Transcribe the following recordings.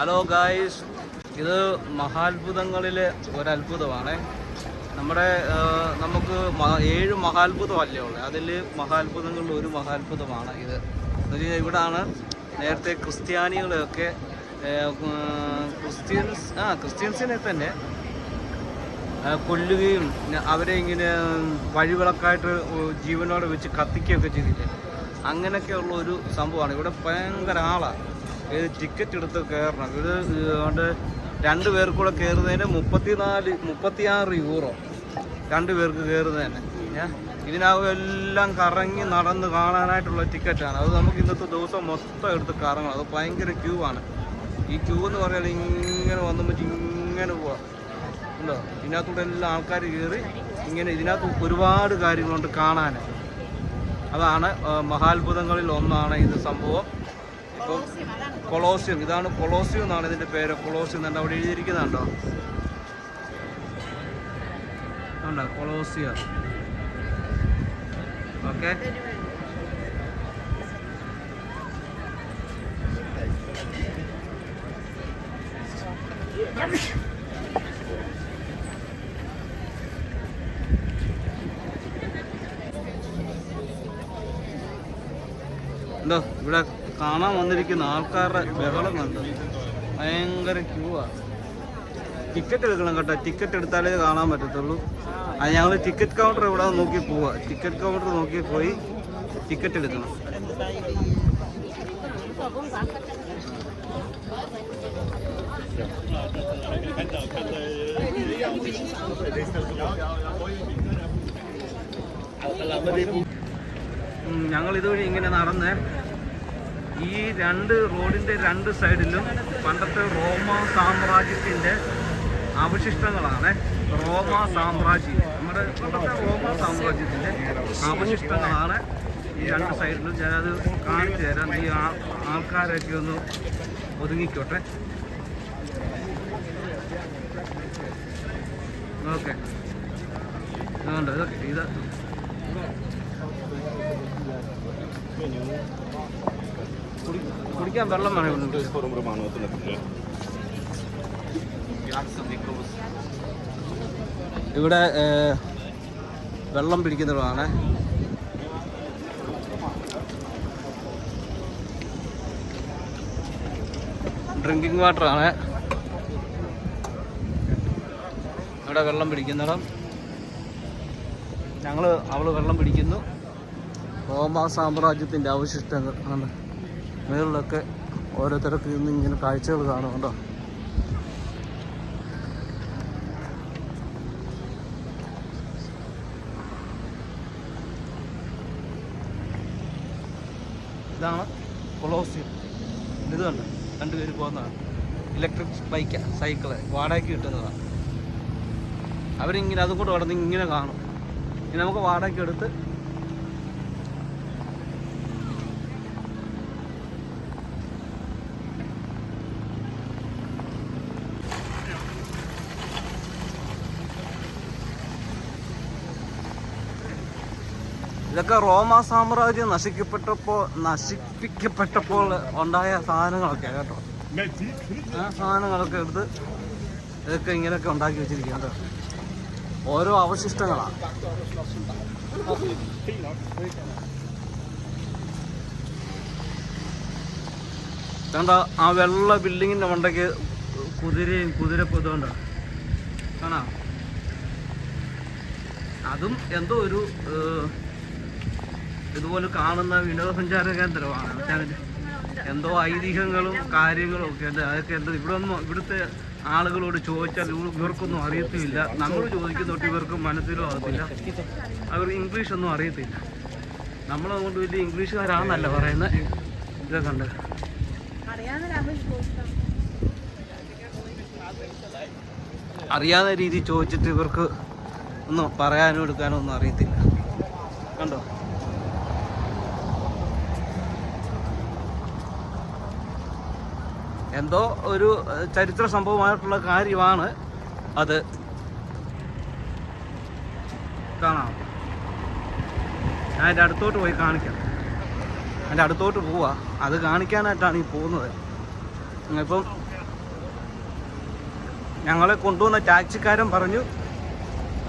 Hello guys ഇത് മഹാത്ഭുതങ്ങളിലെ ഒരത്ഭുതമാണ്. നമ്മുടെ നമുക്ക് ഏഴ് മഹാത്ഭുതമല്ലേ ഉള്ളത് അതിൽ മഹാത്ഭുതങ്ങളിൽ ഒരു മഹാത്ഭുതമാണ് ഇത്. എന്ന് വെച്ച് ഇവിടാണ് നേരത്തെ ക്രിസ്ത്യാനികളെയൊക്കെ ക്രിസ്ത്യൻസ് ആ ക്രിസ്ത്യൻസിനെ തന്നെ കൊല്ലുകയും അവരെ ഇങ്ങനെ വഴിവിളക്കായിട്ട് ജീവനോടെ വെച്ച് കത്തിക്കുകയൊക്കെ ചെയ്തില്ലേ? അങ്ങനെയൊക്കെയുള്ള ഒരു സംഭവമാണ്. ഇവിടെ ഭയങ്കര ആളാണ്. ഇത് ടിക്കറ്റ് എടുത്ത് കയറണം. ഇത് അതുകൊണ്ട് രണ്ട് പേർക്ക് കൂടെ കയറുന്നതിന് മുപ്പത്തിനാല് മുപ്പത്തിയാറ് യൂറോ രണ്ട് പേർക്ക് കയറുന്നതിന്. ഇതിനകം എല്ലാം കറങ്ങി നടന്ന് കാണാനായിട്ടുള്ള ടിക്കറ്റാണ് അത് നമുക്ക് ഇന്നത്തെ ദിവസം മൊത്തം എടുത്ത് കറങ്ങണം. അത് ഭയങ്കര ക്യൂ ആണ്. ഈ ക്യൂ എന്ന് പറഞ്ഞാൽ ഇങ്ങനെ വന്നു ഇങ്ങനെ പോവാം. ഉണ്ടോ? ഇതിനകത്തൂടെ എല്ലാ ആൾക്കാർ കയറി ഇങ്ങനെ ഇതിനകത്ത് ഒരുപാട് കാര്യങ്ങളുണ്ട് കാണാൻ അതാണ് മഹാത്ഭുതങ്ങളിൽ ഒന്നാണ് ഇത് സംഭവം. ഇപ്പം കൊളോസ്യം ഇതാണ് കൊളോസ്യം എന്നാണ് ഇതിന്റെ പേര്. കൊളോസ്യം എന്ന് അവിടെ എഴുതിയിരിക്കുന്നുണ്ടോ? ഉണ്ടോ കൊളോസിയ. ഓക്കെ. എന്തോ ഇവിടെ കാണാൻ വന്നിരിക്കുന്ന ആൾക്കാരുടെ ബഹളം കണ്ടു. ഭയങ്കര ക്യൂ ആ. ടിക്കറ്റ് എടുക്കണം കേട്ടോ. ടിക്കറ്റ് എടുത്താലേ കാണാൻ പറ്റത്തുള്ളൂ. അത് ഞങ്ങൾ ടിക്കറ്റ് കൗണ്ടർ ഇവിടെ നോക്കി പോവാ. ടിക്കറ്റ് കൗണ്ടർ നോക്കി പോയി ടിക്കറ്റ് എടുക്കണം. ഞങ്ങൾ ഇതുവഴി ഇങ്ങനെ നടന്ന് ഈ രണ്ട് റോഡിന്റെ രണ്ട് സൈഡിലും പണ്ടത്തെ റോമ സാമ്രാജ്യത്തിന്റെ അവശിഷ്ടങ്ങളാണ്. റോമ സാമ്രാജ്യം. നമ്മുടെ പണ്ടത്തെ റോമ സാമ്രാജ്യത്തിന്റെ അവശിഷ്ടങ്ങളാണ് ഈ രണ്ട് സൈഡിലും. ഞാനത് കാണിച്ചു തരാം. ഈ ആൾക്കാരൊക്കെ ഒന്ന് ഒതുങ്ങിക്കോട്ടെ. ഓക്കെ. ഇതുണ്ട്. ഇതൊക്കെ ഇത് കുടിക്കാൻ വെള്ളം. ഇവിടെ. വെള്ളം പിടിക്കുന്നതാണ്. ഡ്രിങ്കിങ് ആണ് ഇവിടെ വെള്ളം പിടിക്കുന്നിടം. ഞങ്ങൾ അവൾ വെള്ളം പിടിക്കുന്നു. റോമാ സാമ്രാജ്യത്തിന്റെ അവശിഷ്ടങ്ങൾ ആണ്. മേളിലൊക്കെ ഓരോരുത്തർക്ക് ഇന്ന് ഇങ്ങനെ കാഴ്ചകൾ കാണുന്നുണ്ടോ ഇതാണ് കൊളോസിയം. ഇത് കണ്ട്? രണ്ടുപേര് പോകുന്നതാണ്. ഇലക്ട്രിക് ബൈക്ക് സൈക്കിൾ വാടകയ്ക്ക് കിട്ടുന്നതാണ്. അവരിങ്ങനെ അതും കൂടെ കടന്ന് ഇങ്ങനെ കാണും. ഇനി നമുക്ക് വാടകയ്ക്ക് എടുത്ത് ഇതൊക്കെ റോമ സാമ്രാജ്യം നശിക്കപ്പെട്ടപ്പോൾ നശിപ്പിക്കപ്പെട്ടപ്പോൾ ഉണ്ടായ സാധനങ്ങളൊക്കെ കേട്ടോ. ആ സാധനങ്ങളൊക്കെ എടുത്ത് ഇതൊക്കെ ഇങ്ങനെയൊക്കെ ഉണ്ടാക്കി വെച്ചിരിക്കുക. ഓരോ അവശിഷ്ടങ്ങളാണ് കണ്ട ആ വെള്ള ബിൽഡിങ്ങിന്റെ മണ്ടയ്ക്ക് കുതിരയും കുതിരപ്പൊതുകൊണ്ട് കാണാം. അതും എന്തോ ഒരു ഇതുപോലെ കാണുന്ന വിനോദസഞ്ചാര കേന്ദ്രമാണ്. എന്തോ ഐതിഹ്യങ്ങളും കാര്യങ്ങളും ഒക്കെ ഉണ്ട്. അതൊക്കെ എന്തോ ഇവിടെ ഒന്നും ഇവിടുത്തെ ആളുകളോട് ചോദിച്ചാൽ ഇവർക്കൊന്നും അറിയത്തില്ല. നമ്മൾ ചോദിക്കുന്നതൊട്ട് ഇവർക്ക് മനസ്സിലും ആകത്തില്ല. അവർ ഇംഗ്ലീഷ് ഒന്നും അറിയത്തില്ല. നമ്മളതുകൊണ്ട് വലിയ ഇംഗ്ലീഷുകാരാണെന്നല്ല പറയുന്നത്. ഇതൊക്കെ ഉണ്ട് അറിയാവുന്ന രീതി ചോദിച്ചിട്ട് ഇവർക്ക് ഒന്നും പറയാനോ എടുക്കാനോ ഒന്നും അറിയത്തില്ല. കണ്ടോ? എന്തോ ഒരു ചരിത്ര സംഭവമായിട്ടുള്ള കാര്യമാണ് അത്. കാണാം. ഞാൻ എന്റെ അടുത്തോട്ട് പോയി കാണിക്കാം. എന്റെ അടുത്തോട്ട് പോവാ. അത് കാണിക്കാനായിട്ടാണ് ഈ പോകുന്നത്. ഇപ്പം ഞങ്ങളെ കൊണ്ടുവന്ന ടാക്സിക്കാരൻ പറഞ്ഞു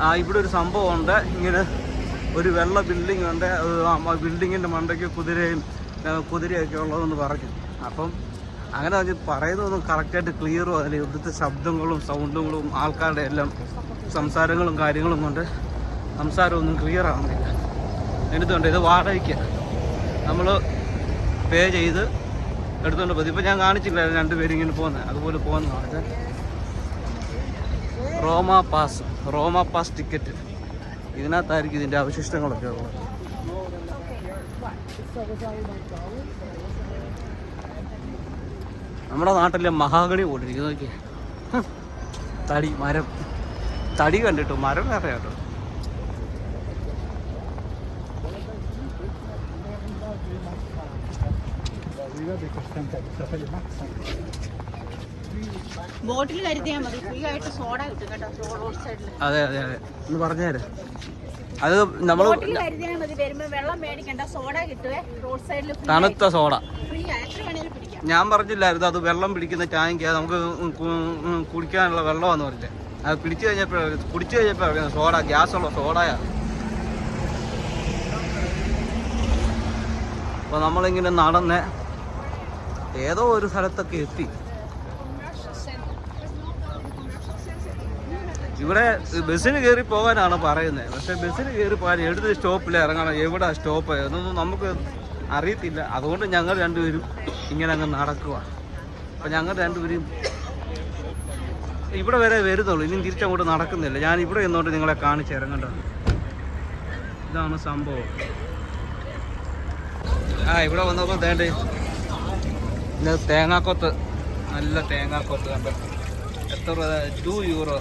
ആ ഇവിടെ ഒരു സംഭവമുണ്ട്. ഇങ്ങനെ ഒരു വെള്ള ബിൽഡിംഗ് ഉണ്ട്. ബിൽഡിങ്ങിന്റെ മണ്ടയ്ക്ക് കുതിരയും കുതിരയൊക്കെ ഉള്ളതെന്ന് പറഞ്ഞു. അപ്പം അങ്ങനെ അത് പറയുന്നതൊന്നും കറക്റ്റായിട്ട് ക്ലിയറും അതിൽ ഇവിടുത്തെ ശബ്ദങ്ങളും സൗണ്ടുകളും ആൾക്കാരുടെ എല്ലാം സംസാരങ്ങളും കാര്യങ്ങളും കൊണ്ട് സംസാരമൊന്നും ക്ലിയർ ആവുന്നില്ല. എടുത്തുകൊണ്ട് ഇത് വാടകയ്ക്ക്. നമ്മൾ പേ ചെയ്ത് എടുത്തുകൊണ്ട് പോയി. ഇപ്പം ഞാൻ കാണിച്ചില്ല രണ്ടുപേരും ഇങ്ങനെ പോകുന്നത് അതുപോലെ പോകുന്നതാണ്. Roma pass. Roma pass ticket ഇതിനകത്തായിരിക്കും ഇതിന്റെ അവശിഷ്ടങ്ങളൊക്കെ ഉള്ളത്. നമ്മുടെ നാട്ടിലെ മഹാഗണി പോലിരിക്കും നോക്കിയേ. തടി മരം. തടി കണ്ടിട്ടു? മരം വേറെ കേട്ടോ. ബോട്ടിൽ കരുതിയാൽ മതി. ഫ്രീ ആയിട്ട് സോഡ കിട്ടും കേട്ടോ റോഡ് സൈഡിൽ അതെ അതെ അതെ. ഒന്ന് പറഞ്ഞുതരാം. അത് നമ്മൾ ബോട്ടിൽ കരുതിയാൽ മതി. വരുമ്പോ വെള്ളം മേടിക്കണ്ട. സോഡ കിട്ടുവേ റോഡ് സൈഡിൽ തണുത്ത സോഡ. ഫ്രീ എത്ര വേണേലും ഞാൻ പറഞ്ഞില്ലായിരുന്നു അത് വെള്ളം പിടിക്കുന്ന ടാങ്ക് നമുക്ക് കുടിക്കാനുള്ള വെള്ളമാണെന്ന് പറഞ്ഞില്ലേ? അത് പിടിച്ചു കഴിഞ്ഞപ്പോൾ കുടിച്ചു കഴിഞ്ഞപ്പോൾ സോഡ ഗ്യാസുള്ള സോഡയാ. അപ്പോൾ നമ്മളിങ്ങനെ നടന്ന് ഏതോ ഒരു സ്ഥലത്തൊക്കെ എത്തി. ഇവിടെ ബസ്സിന് കയറി പോകാനാണ് പറയുന്നത്. പക്ഷെ ബസ്സിന് കയറി പോകാൻ എടുത്ത് സ്റ്റോപ്പിൽ ഇറങ്ങണം. എവിടെ സ്റ്റോപ്പ്? എന്നൊന്നും നമുക്ക് അറിയത്തില്ല. അതുകൊണ്ട് ഞങ്ങൾ രണ്ടുപേരും ഇങ്ങനെ അങ്ങ് നടക്കുക അപ്പം ഞങ്ങൾ രണ്ടുപേരും ഇവിടെ വരെ വരുന്നുള്ളൂ. ഇനിയും തിരിച്ചങ്ങോട്ട് നടക്കുന്നില്ല. ഞാൻ ഇവിടെ നിന്നോട്ട് നിങ്ങളെ കാണിച്ച് ഇറങ്ങേണ്ടത് ഇതാണ് സംഭവം. ആ ഇവിടെ വന്നപ്പോൾ തേണ്ടേ ഇത് തേങ്ങാക്കൊത്ത്. നല്ല തേങ്ങാക്കൊത്ത് കണ്ടോ? എത്ര ടു യൂറോ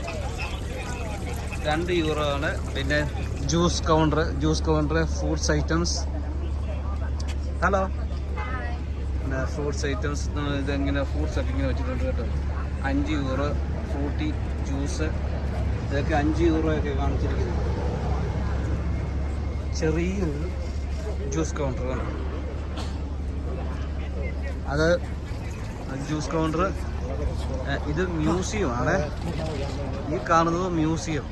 രണ്ട് യൂറോ ആണ്. പിന്നെ juice counter juice counter fruits items hello പിന്നെ ഫ്രൂട്ട്സ് ഐറ്റംസ് ഇതെങ്ങനെ ഫ്രൂട്ട്സ് ഒക്കെ ഇങ്ങനെ വെച്ചിട്ടുണ്ട് കേട്ടോ. അഞ്ച് യൂറോ ഫ്രൂട്ടി ജ്യൂസ് ഇതൊക്കെ അഞ്ച് യൂറോ ഒക്കെ കാണിച്ചിരിക്കുന്നത് ചെറിയൊരു ജ്യൂസ് കൗണ്ടർ അത് ജ്യൂസ് കൗണ്ടർ ഇത് മ്യൂസിയം ആണ്. ഈ കാണുന്നത് മ്യൂസിയം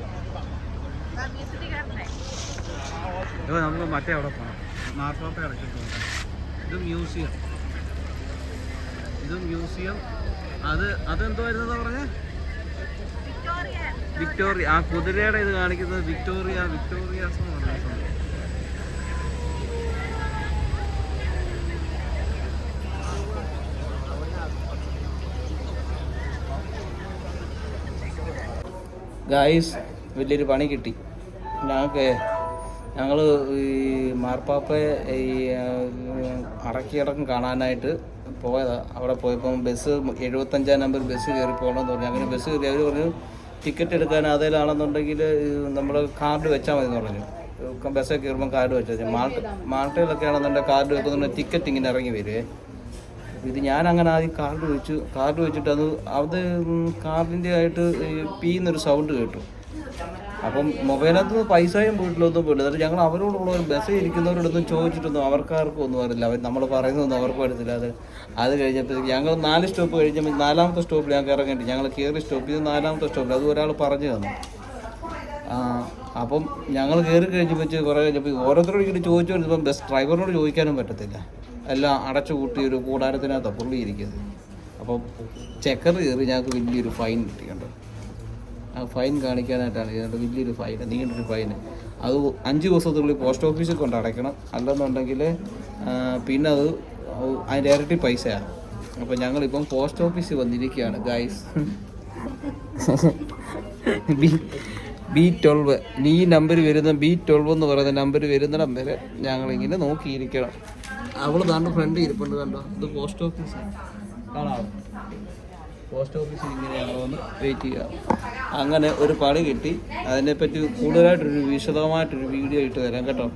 നമ്മൾ നമുക്ക് മറ്റേ അവിടെ പോകണം മാർപ്പാപ്പ അടച്ചിട്ടുണ്ട്. ഇത് മ്യൂസിയം. ഇത് മ്യൂസിയം. അത് അതെന്തോ വരുന്നത് പറഞ്ഞേ? വിക്ടോറിയ. ആ കുതിരയുടെ ഇത് കാണിക്കുന്നത് വിക്ടോറിയ വിക്ടോറിയാസ് എന്ന് പറഞ്ഞ സംഭവം. ഗായ്സ് വലിയൊരു പണി കിട്ടി. ഞങ്ങൾക്ക് ഞങ്ങൾ ഈ മാർപ്പാപ്പയെ ഈ അടക്കിയടക്കം കാണാനായിട്ട് പോയതാ. അവിടെ പോയപ്പം ബസ് എഴുപത്തഞ്ചാം നമ്പർ ബസ് കയറി പോകണമെന്ന് പറഞ്ഞു. അങ്ങനെ ബസ് കയറി അവർ പറഞ്ഞു ടിക്കറ്റ് എടുക്കാൻ അതിലാണെന്നുണ്ടെങ്കിൽ നമ്മൾ കാർഡ് വെച്ചാൽ മതി എന്ന് പറഞ്ഞു ബസ്സൊക്കെ കയറുമ്പോൾ കാർഡ് വെച്ചാൽ മാൾട്ട മാൾട്ടയിലൊക്കെ ആണെന്നുണ്ടെങ്കിൽ കാർഡ് വെക്കുന്നുണ്ടെങ്കിൽ ടിക്കറ്റ് ഇങ്ങനെ ഇറങ്ങി വരുവേ ഇത് ഞാൻ അങ്ങനെ ആദ്യം കാർഡ് വെച്ചു. കാർഡ് വെച്ചിട്ട് അത് അത് കാർഡിന്റെ ആയിട്ട് പീന്നൊരു സൗണ്ട് കേട്ടു. അപ്പം മൊബൈലകത്ത് നിന്ന് പൈസയും വീട്ടിലൊന്നും പോയില്ല എന്നിട്ട് ഞങ്ങൾ അവരോടുള്ള ഒരു ബസ് ഇരിക്കുന്നവരോടൊന്നും ചോദിച്ചിട്ടൊന്നും അവർക്കാർക്കും ഒന്നും അറിയില്ല. അവർ നമ്മൾ പറയുന്നതൊന്നും അവർക്ക് അറിയത്തില്ല. അത് അത് കഴിഞ്ഞപ്പോഴത്തേക്ക് ഞങ്ങൾ നാല് സ്റ്റോപ്പ് കഴിഞ്ഞപ്പോൾ നാലാമത്തെ സ്റ്റോപ്പിൽ ഞങ്ങൾക്ക് ഇറങ്ങേണ്ടി. ഞങ്ങൾ കയറി സ്റ്റോപ്പ് ചെയ്ത് നാലാമത്തെ സ്റ്റോപ്പിൽ. അത് ഒരാൾ പറഞ്ഞു തന്നു. അപ്പം ഞങ്ങൾ കയറി കഴിഞ്ഞപ്പോൾ കുറേ കഴിഞ്ഞപ്പോൾ ഓരോരുത്തരോട് ഇങ്ങനെ ചോദിച്ചു വരുമ്പം ബസ് ഡ്രൈവറിനോട് ചോദിക്കാനും പറ്റത്തില്ല. എല്ലാം അടച്ചു കൂട്ടി ഒരു കൂടാരത്തിനകത്താണ് പുള്ളി ഇരിക്കുന്നത് അപ്പം ചെക്കർ കയറി ഞങ്ങൾക്ക് വലിയൊരു ഫൈൻ കിട്ടിയിട്ടുണ്ട് ആ ഫൈൻ കാണിക്കാനായിട്ടാണ്. ഇതിനകത്ത് വലിയൊരു ഫൈൻ നീണ്ടൊരു ഫൈൻ അത് അഞ്ച് ദിവസത്തിനുള്ളിൽ പോസ്റ്റ് ഓഫീസിൽ കൊണ്ട് അടയ്ക്കണം. അല്ലെന്നുണ്ടെങ്കിൽ പിന്നെ അത് അതിന്റെ ഇരട്ടി പൈസയാണ്. അപ്പോൾ ഞങ്ങളിപ്പം പോസ്റ്റ് ഓഫീസിൽ വന്നിരിക്കുകയാണ് ഗൈസ് ബി ബി ട്വൽവ്. ഈ നമ്പർ വരുന്ന ബി ട്വൽവ് എന്ന് പറയുന്ന നമ്പർ വരുന്നിടം വരെ ഞങ്ങളിങ്ങനെ നോക്കിയിരിക്കണം. അവൾ താണ്ട് ഫ്രണ്ട് ഇരിപ്പുണ്ട് കണ്ടോ? ഇത് പോസ്റ്റ് ഓഫീസ് കാണാം പോസ്റ്റ് ഓഫീസിൽ ഇങ്ങനെയാണോ എന്ന് വെയിറ്റ് ചെയ്യുക. അങ്ങനെ ഒരു പണി കിട്ടി. അതിനെപ്പറ്റി കൂടുതലായിട്ടൊരു വിശദമായിട്ടൊരു വീഡിയോ ഇട്ട് തരാം കേട്ടോ.